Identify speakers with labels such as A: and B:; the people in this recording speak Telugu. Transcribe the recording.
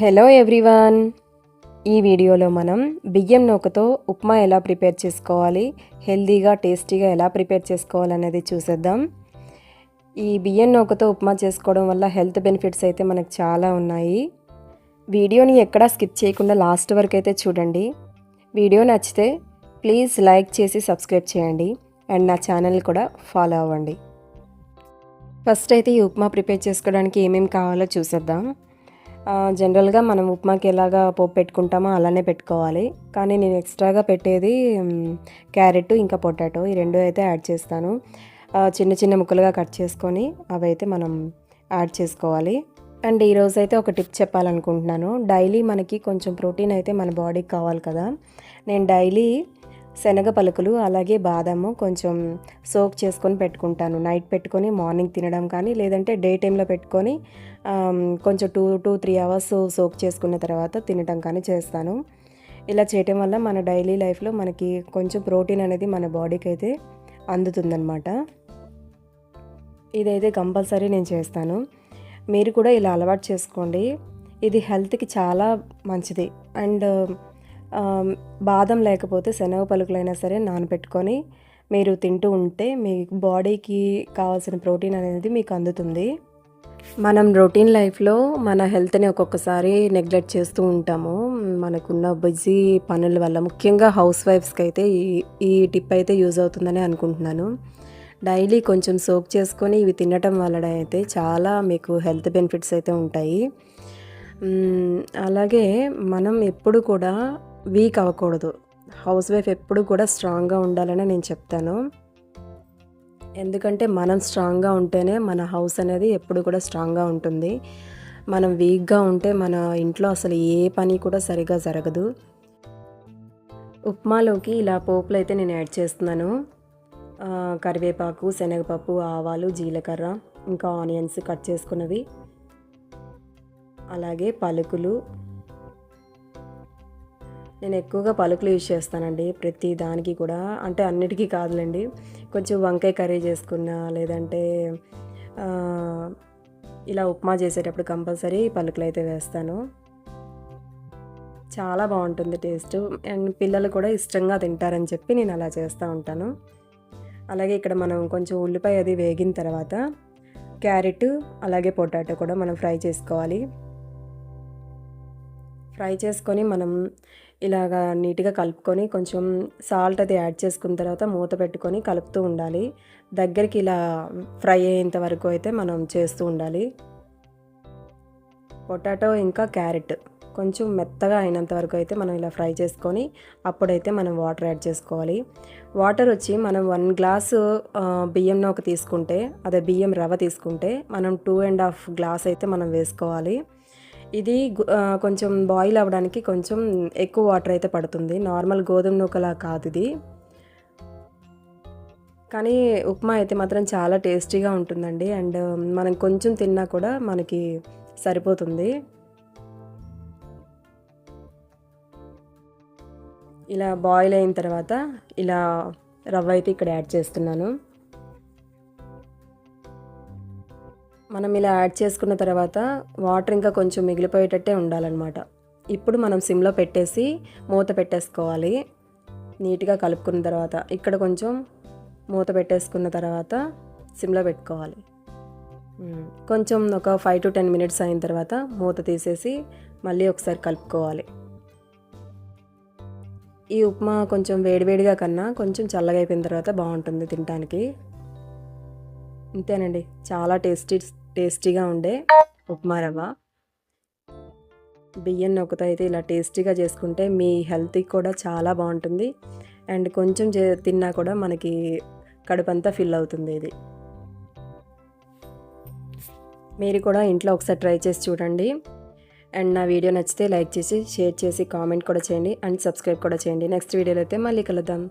A: హలో ఎవ్రీవన్ ఈ వీడియోలో మనం బియ్యం నూకతో ఉప్మా ఎలా ప్రిపేర్ చేసుకోవాలి హెల్దీగా టేస్టీగా ఎలా ప్రిపేర్ చేసుకోవాలనేది చూసేద్దాం. ఈ బియ్యం నూకతో ఉప్మా చేసుకోవడం వల్ల హెల్త్ బెనిఫిట్స్ అయితే మనకు చాలా ఉన్నాయి. వీడియోని ఎక్కడా స్కిప్ చేయకుండా లాస్ట్ వరకు అయితే చూడండి. వీడియో నచ్చితే ప్లీజ్ లైక్ చేసి సబ్స్క్రైబ్ చేయండి అండ్ నా ఛానల్ కూడా ఫాలో అవ్వండి. ఫస్ట్ అయితే ఈ ఉప్మా ప్రిపేర్ చేసుకోవడానికి ఏమేమి కావాలో చూసేద్దాం. జనరల్గా మనం ఉప్మాకి ఎలాగా పోపు పెట్టుకుంటామో అలానే పెట్టుకోవాలి. కానీ నేను ఎక్స్ట్రాగా పెట్టేది క్యారెట్ ఇంకా పొటాటో ఈ రెండు అయితే యాడ్ చేస్తాను. చిన్న చిన్న ముక్కలుగా కట్ చేసుకొని అవి అయితే మనం యాడ్ చేసుకోవాలి. అండ్ ఈరోజు అయితే ఒక టిప్ చెప్పాలనుకుంటున్నాను. డైలీ మనకి కొంచెం ప్రోటీన్ అయితే మన బాడీకి కావాలి కదా. నేను డైలీ శనగ పలుకులు అలాగే బాదాము కొంచెం సోక్ చేసుకొని పెట్టుకుంటాను. నైట్ పెట్టుకొని మార్నింగ్ తినడం కానీ లేదంటే డే టైంలో పెట్టుకొని కొంచెం two to three hours soak చేసుకున్న తర్వాత తినడం కానీ చేస్తాను. ఇలా చేయటం వల్ల మన డైలీ లైఫ్లో మనకి కొంచెం ప్రోటీన్ అనేది మన బాడీకి అయితే అందుతుందన్నమాట. ఇదైతే కంపల్సరీ నేను చేస్తాను. మీరు కూడా ఇలా అలవాటు చేసుకోండి. ఇది హెల్త్కి చాలా మంచిది. అండ్ బాదం లేకపోతే శనగ పలుకులైనా సరే నానబెట్టుకొని మీరు తింటూ ఉంటే మీ బాడీకి కావాల్సిన ప్రోటీన్ అనేది మీకు అందుతుంది. మనం రొటీన్ లైఫ్లో మన హెల్త్ని ఒక్కొక్కసారి నెగ్లెక్ట్ చేస్తూ ఉంటాము. మనకున్న బిజీ పనుల వల్ల ముఖ్యంగా హౌస్ వైఫ్స్కి అయితే ఈ ఈ టిప్ అయితే యూజ్ అవుతుందని అనుకుంటున్నాను. డైలీ కొంచెం సోక్ చేసుకొని ఇవి తినటం వలన అయితే చాలా మీకు హెల్త్ బెనిఫిట్స్ అయితే ఉంటాయి. అలాగే మనం ఎప్పుడు కూడా వీక్ అవ్వకూడదు. హౌస్ వైఫ్ ఎప్పుడు కూడా స్ట్రాంగ్గా ఉండాలని నేను చెప్తాను. ఎందుకంటే మనం స్ట్రాంగ్గా ఉంటేనే మన హౌస్ అనేది ఎప్పుడు కూడా స్ట్రాంగ్గా ఉంటుంది. మనం వీక్గా ఉంటే మన ఇంట్లో అసలు ఏ పని కూడా సరిగా జరగదు. ఉప్మాలోకి ఇలా పోపులు అయితే నేను యాడ్ చేస్తున్నాను. కరివేపాకు శనగపప్పు ఆవాలు జీలకర్ర ఇంకా ఆనియన్స్ కట్ చేసుకున్నవి. అలాగే పలుకులు నేను ఎక్కువగా పలుకులు యూజ్ చేస్తానండి. ప్రతి దానికి కూడా. అంటే అన్నిటికీ కాదులేండి. కొంచెం వంకాయ కర్రీ చేసుకున్నా లేదంటే ఇలా ఉప్మా చేసేటప్పుడు కంపల్సరీ పలుకులు అయితే వేస్తాను. చాలా బాగుంటుంది టేస్ట్. అండ్ పిల్లలు కూడా ఇష్టంగా తింటారని చెప్పి నేను అలా చేస్తూ ఉంటాను. అలాగే ఇక్కడ మనం కొంచెం ఉల్లిపాయ అది వేగిన తర్వాత క్యారెట్ అలాగే పొటాటో కూడా మనం ఫ్రై చేసుకోవాలి. ఫ్రై చేసుకొని మనం ఇలాగా నీట్గా కలుపుకొని కొంచెం సాల్ట్ అది యాడ్ చేసుకున్న తర్వాత మూత పెట్టుకొని కలుపుతూ ఉండాలి. దగ్గరికి ఇలా ఫ్రై అయ్యేంత వరకు అయితే మనం చేస్తూ ఉండాలి. పొటాటో ఇంకా క్యారెట్ కొంచెం మెత్తగా అయినంత వరకు అయితే మనం ఇలా ఫ్రై చేసుకొని అప్పుడైతే మనం వాటర్ యాడ్ చేసుకోవాలి. వాటర్ వచ్చి మనం వన్ గ్లాసు బియ్యం నూక తీసుకుంటే అదే బియ్యం రవ్వ తీసుకుంటే మనం టూ అండ్ హాఫ్ గ్లాస్ అయితే మనం వేసుకోవాలి. ఇది కొంచెం బాయిల్ అవ్వడానికి కొంచెం ఎక్కువ వాటర్ అయితే పడుతుంది. నార్మల్ గోధుమ నూకలా కాదు ఇది. కానీ ఉప్మా అయితే మాత్రం చాలా టేస్టీగా ఉంటుందండి. అండ్ మనం కొంచెం తిన్నా కూడా మనకి సరిపోతుంది. ఇలా బాయిల్ అయిన తర్వాత ఇలా రవ్వ అయితే ఇక్కడ యాడ్ చేస్తున్నాను. మనం ఇలా యాడ్ చేసుకున్న తర్వాత వాటర్ ఇంకా కొంచెం మిగిలిపోయేటట్టే ఉండాలన్నమాట. ఇప్పుడు మనం సిమ్లో పెట్టేసి మూత పెట్టేసుకోవాలి. నీట్గా కలుపుకున్న తర్వాత ఇక్కడ కొంచెం మూత పెట్టేసుకున్న తర్వాత సిమ్లో పెట్టుకోవాలి. కొంచెం ఒక ఫైవ్ టు టెన్ మినిట్స్ అయిన తర్వాత మూత తీసేసి మళ్ళీ ఒకసారి కలుపుకోవాలి. ఈ ఉప్మా కొంచెం వేడివేడిగా కన్నా కొంచెం చల్లగా అయిపోయిన తర్వాత బాగుంటుంది తినడానికి అంతేనండి చాలా టేస్టీ టేస్టీగా ఉండే ఉప్మా రవ్వ. బియ్యం నొక్కతో అయితే ఇలా టేస్టీగా చేసుకుంటే మీ హెల్త్కి కూడా చాలా బాగుంటుంది. అండ్ కొంచెం చే- తిన్నా కూడా మనకి కడుపంతా ఫిల్ అవుతుంది ఇది. మీరు కూడా ఇంట్లో ఒకసారి ట్రై చేసి చూడండి. అండ్ నా వీడియో నచ్చితే లైక్ చేసి షేర్ చేసి కామెంట్ కూడా చేయండి. అండ్ సబ్స్క్రైబ్ కూడా చేయండి. నెక్స్ట్ వీడియోలో అయితే మళ్ళీ కలుద్దాం.